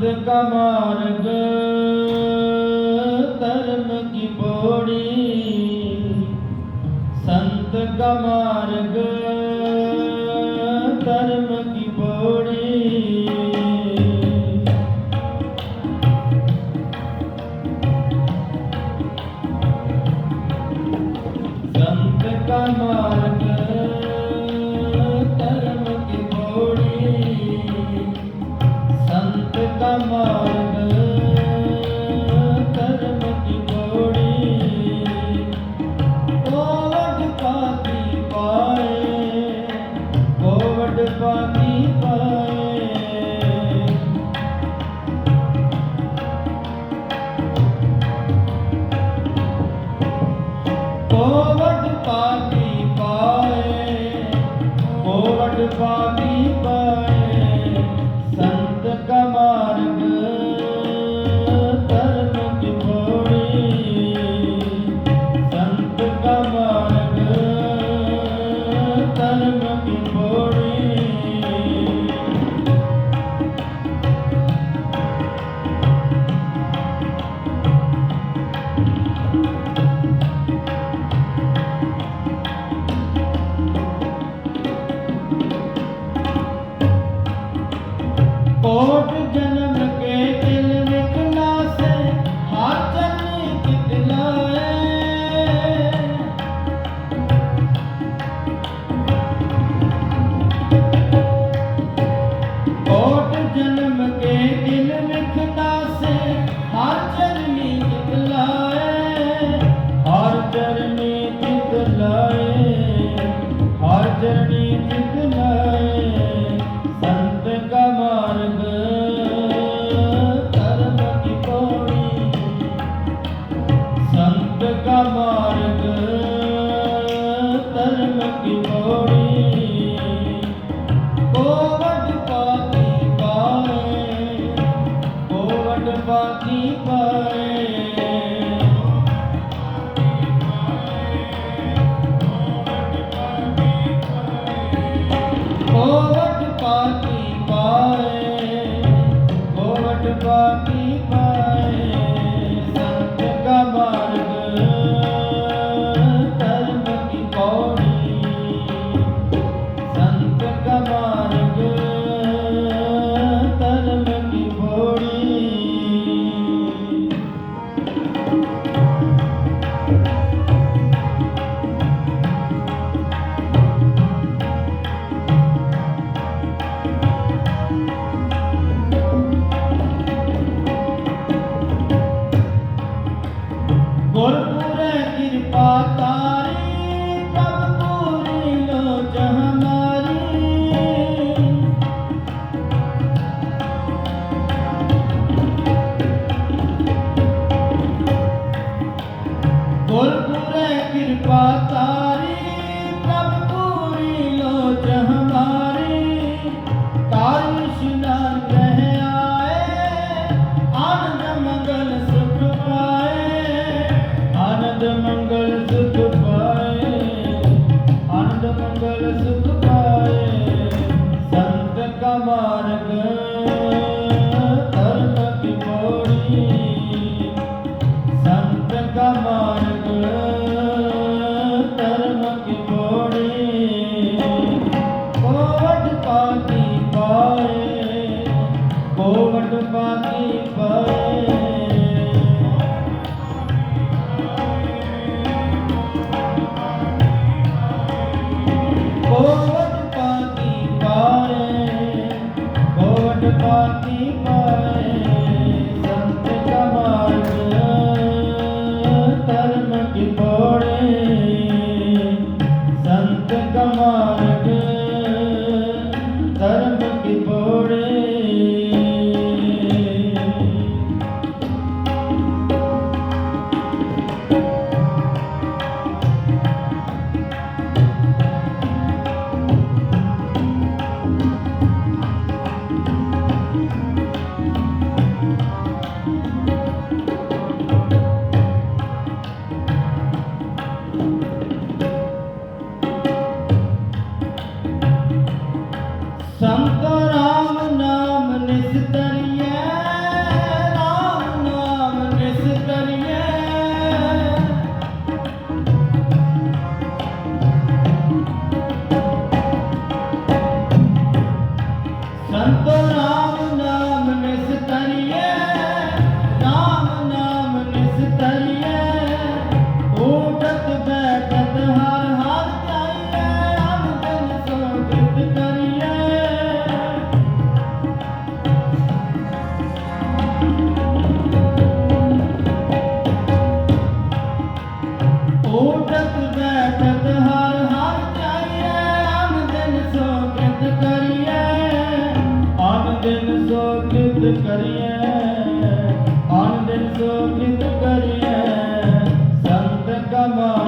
ਸੰਤ ਕਾ ਮਾਰਗ ਧਰਮ ਕੀ ਬੋੜੀ ਸੰਤ ਕਾ ਮਾਰਗ ਧਰਮ ਕੀ ਬੋੜੀ ਸੰਤ ਕਾ ਮਾਰਗ Rama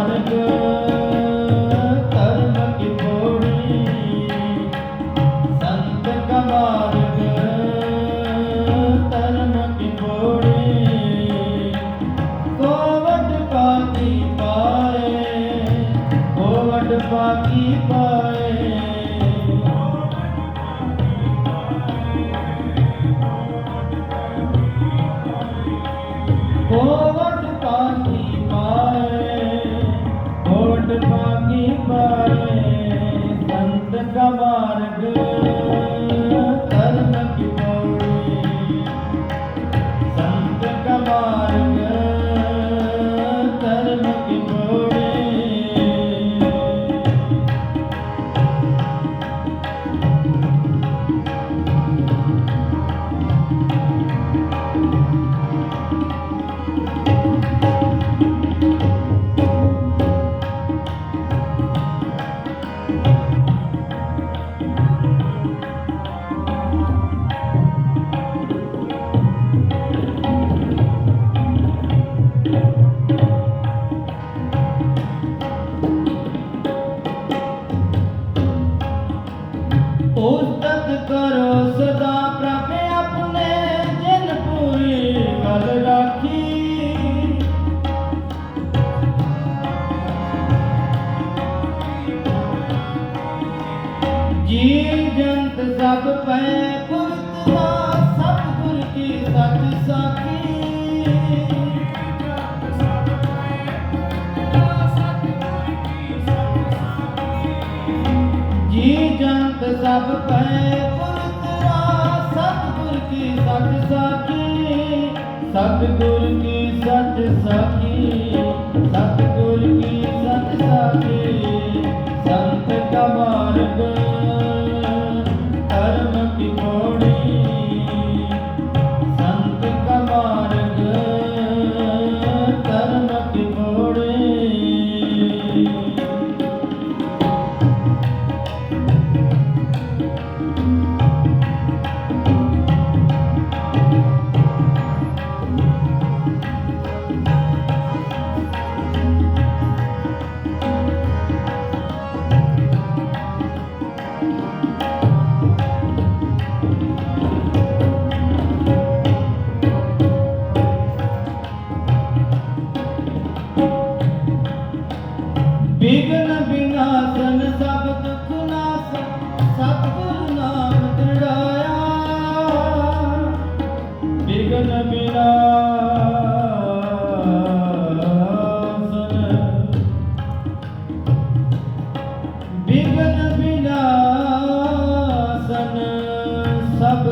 ਜੀਵ ਜੰਤ ਸਭ ਪੈ ਪੁਰਤਨਾ ਸਭ ਗੁਰ ਕੀ ਸਤ ਸਾਖੀ। ਜੀ ਜੰਤ ਸਭ ਪੈ ਪੁਰਤਨਾ ਸਭ ਗੁਰ ਕੀ ਸਤ ਸਾਖੀ। ਸਤ ਗੁਰ ਕੀ ਸਤ ਸਾਖੀ ਸਤ ਗੁਰ ਕੀ ਸਤ ਸਾਖੀ।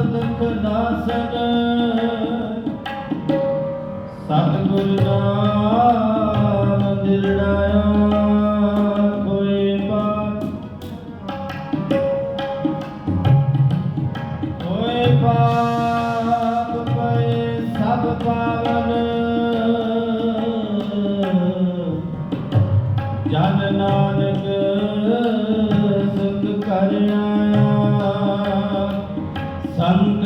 ਤਤ ਨਾਸਨ। ਕੋਈ ਪਾਪ। ਕੋਈ ਪਾਪ ਪਏ ਜਨ ਨਾਨਕ ਸੁਖ ਕਰਿਆ ਸੰਤ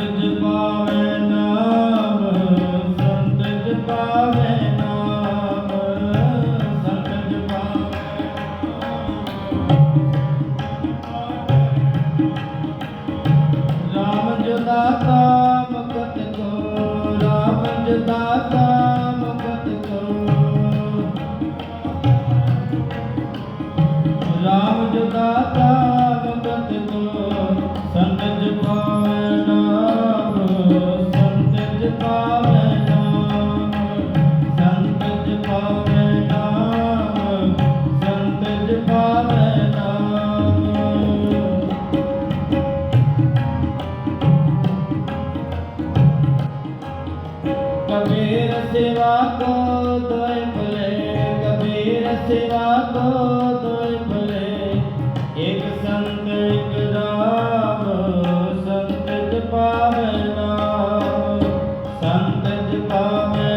de palmas.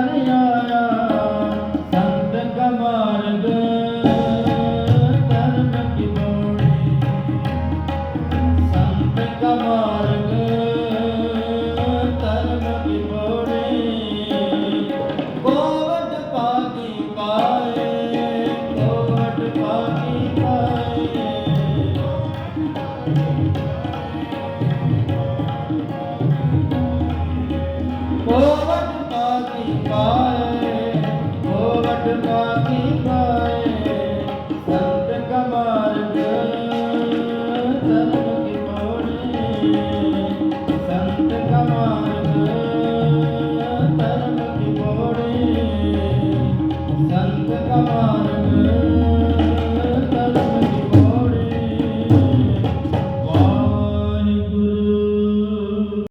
ਸੁਖ